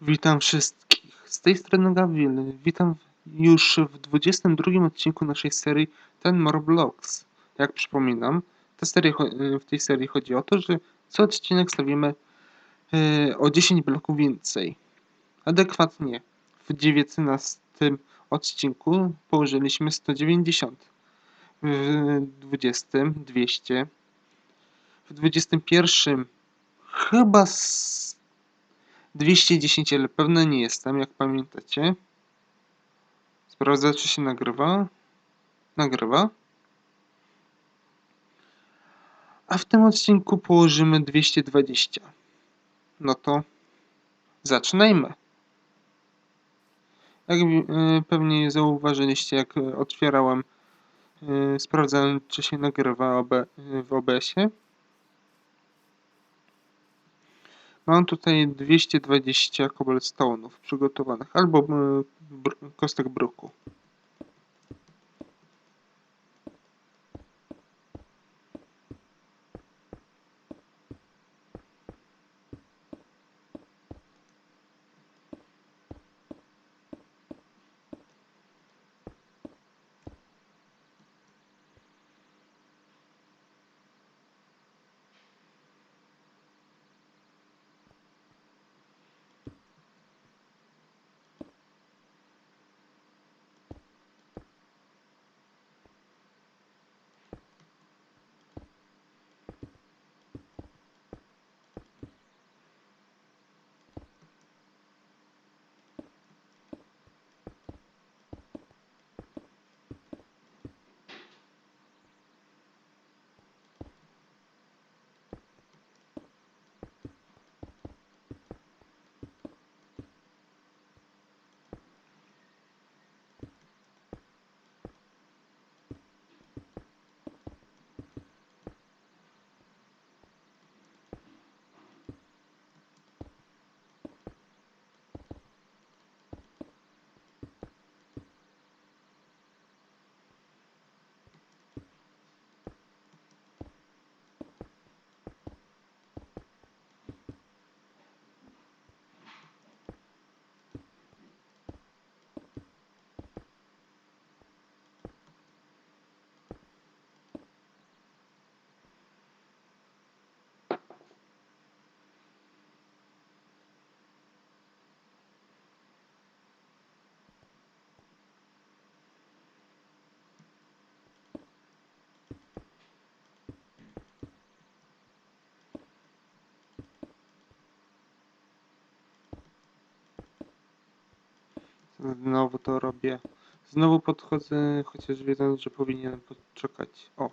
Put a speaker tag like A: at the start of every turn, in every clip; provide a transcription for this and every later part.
A: Witam wszystkich. Z tej strony Gawil. Witam już w 22 odcinku naszej serii Ten More Blocks. Jak przypominam, ta seria, cho- w tej serii chodzi o to, że co odcinek stawimy e, o 10 bloków więcej. Adekwatnie w 19 odcinku położyliśmy 190. W 20 200. W 21 chyba 210, ale pewny nie jestem, jak pamiętacie. Sprawdzę, czy się nagrywa. Nagrywa. A w tym odcinku położymy 220. No to zaczynajmy. Jak e, pewnie zauważyliście, jak otwierałem, e, sprawdzałem, czy się nagrywa w OBS-ie. Mam tutaj 220 cobblestone'ów przygotowanych, albo e, kostek bruku. Znowu to robię. Znowu podchodzę, chociaż wiedząc, że powinienem poczekać. O.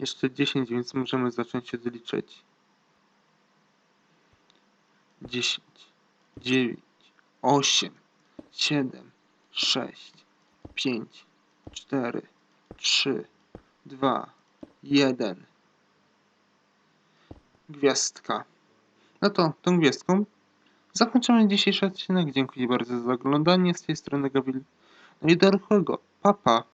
A: Jeszcze 10, więc możemy zacząć odliczać. 10, 9, 8, 7, 6, 5, 4, 3, 2, 1. Gwiazdka. No to tą gwiazdką zakończymy dzisiejszy odcinek. Dziękuję bardzo za oglądanie. Z tej strony Gawil. No i do ruchłego. Papa.